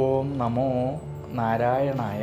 ഓം നമോ നാരായണായ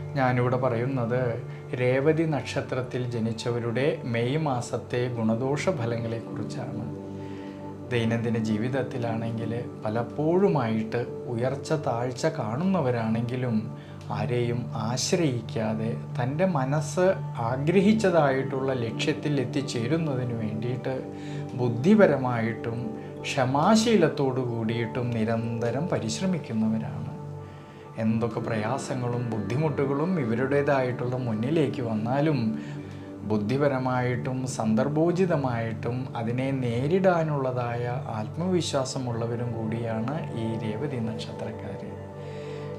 ഞാനിവിടെ പറയുന്നത് രേവതി നക്ഷത്രത്തിൽ ജനിച്ചവരുടെ മെയ് മാസത്തെ ഗുണദോഷ ഫലങ്ങളെക്കുറിച്ചാണ് ദൈനംദിന ജീവിതത്തിലാണെങ്കിൽ പലപ്പോഴുമായിട്ട് ഉയർച്ച താഴ്ച കാണുന്നവരാണെങ്കിലും ആരെയും ആശ്രയിക്കാതെ തന്റെ മനസ്സ് ആഗ്രഹിച്ചതായിട്ടുള്ള ലക്ഷ്യത്തിൽ എത്തിച്ചേരുന്നതിന് വേണ്ടിയിട്ട് ബുദ്ധിപരമായിട്ടും ക്ഷമാശീലത്തോടു കൂടിയിട്ടും നിരന്തരം പരിശ്രമിക്കുന്നവരാണ്. എന്തൊക്കെ പ്രയാസങ്ങളും ബുദ്ധിമുട്ടുകളും ഇവരുടേതായിട്ടുള്ള മുന്നിലേക്ക് വന്നാലും ബുദ്ധിപരമായിട്ടും സന്ദർഭോചിതമായിട്ടും അതിനെ നേരിടാനുള്ളതായ ആത്മവിശ്വാസമുള്ളവരും കൂടിയാണ് ഈ രേവതി നക്ഷത്രക്കാർ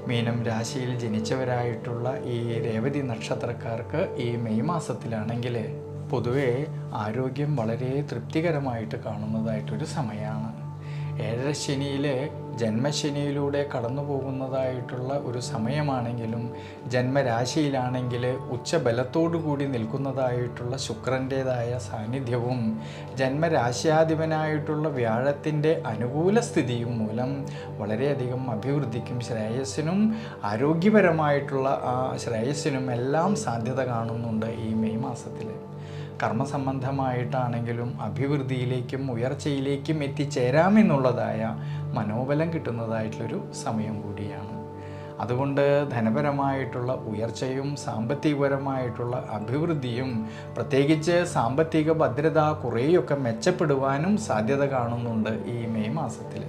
മീനം രാശിയിൽ ജനിച്ചവരായിട്ടുള്ള ഈ രേവതി നക്ഷത്രക്കാർക്ക് ഈ മെയ് മാസത്തിലാണെങ്കിൽ പൊതുവേ ആരോഗ്യം വളരെ തൃപ്തികരമായിട്ട് കാണുന്നതായിട്ടൊരു സമയമാണ് ഏഴര ശനിയിലെ ജന്മശനിയിലൂടെ കടന്നു പോകുന്നതായിട്ടുള്ള ഒരു സമയമാണെങ്കിലും ജന്മരാശിയിലാണെങ്കിൽ ഉച്ചബലത്തോടു കൂടി നിൽക്കുന്നതായിട്ടുള്ള ശുക്രന്റേതായ സാന്നിധ്യവും ജന്മരാശ്യാധിപനായിട്ടുള്ള വ്യാഴത്തിന്റെ അനുകൂല സ്ഥിതിയും മൂലം വളരെയധികം അഭിവൃദ്ധിക്കും ശ്രേയസ്സിനും ആരോഗ്യപരമായിട്ടുള്ള ആ ശ്രേയസ്സിനും എല്ലാം സാധ്യത കാണുന്നുണ്ട് ഈ മെയ് മാസത്തിൽ കർമ്മസംബന്ധമായിട്ടാണെങ്കിലും അഭിവൃദ്ധിയിലേക്കും ഉയർച്ചയിലേക്കും എത്തിച്ചേരാമെന്നുള്ളതായ മനോബലം കിട്ടുന്നതായിട്ടുള്ളൊരു സമയം കൂടിയാണ്. അതുകൊണ്ട് ധനപരമായിട്ടുള്ള ഉയർച്ചയും സാമ്പത്തികപരമായിട്ടുള്ള അഭിവൃദ്ധിയും പ്രത്യേകിച്ച് സാമ്പത്തിക ഭദ്രത കുറേയൊക്കെ മെച്ചപ്പെടുവാനും സാധ്യത കാണുന്നുണ്ട് ഈ മെയ് മാസത്തിൽ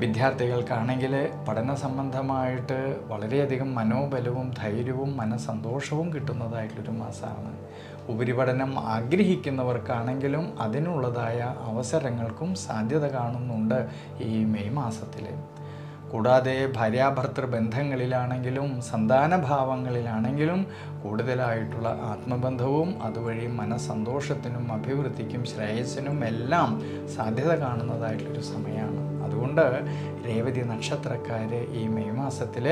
വിദ്യാർത്ഥികൾക്കാണെങ്കിൽ പഠന സംബന്ധമായിട്ട് വളരെയധികം മനോബലവും ധൈര്യവും മനസന്തോഷവും കിട്ടുന്നതായിട്ടുള്ളൊരു മാസമാണ്. ഉപരിപഠനം ആഗ്രഹിക്കുന്നവർക്കാണെങ്കിലും അതിനുള്ളതായ അവസരങ്ങൾക്കും സാധ്യത കാണുന്നുണ്ട് ഈ മെയ് മാസത്തിൽ കൂടാതെ ഭാര്യാഭർത്തൃ ബന്ധങ്ങളിലാണെങ്കിലും സന്താനഭാവങ്ങളിലാണെങ്കിലും കൂടുതലായിട്ടുള്ള ആത്മബന്ധവും അതുവഴി മനസ്സന്തോഷത്തിനും അഭിവൃദ്ധിക്കും ശ്രേയസ്സിനും എല്ലാം സാധ്യത കാണുന്നതായിട്ടുള്ളൊരു സമയമാണ്. അതുകൊണ്ട് രേവതി നക്ഷത്രക്കാർ ഈ മെയ് മാസത്തിൽ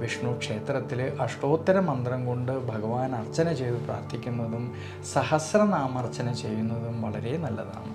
വിഷ്ണു ക്ഷേത്രത്തിൽ അഷ്ടോത്തര മന്ത്രം കൊണ്ട് ഭഗവാൻ അർച്ചന ചെയ്ത് പ്രാർത്ഥിക്കുന്നതും സഹസ്രനാമർച്ചന ചെയ്യുന്നതും വളരെ നല്ലതാണ്.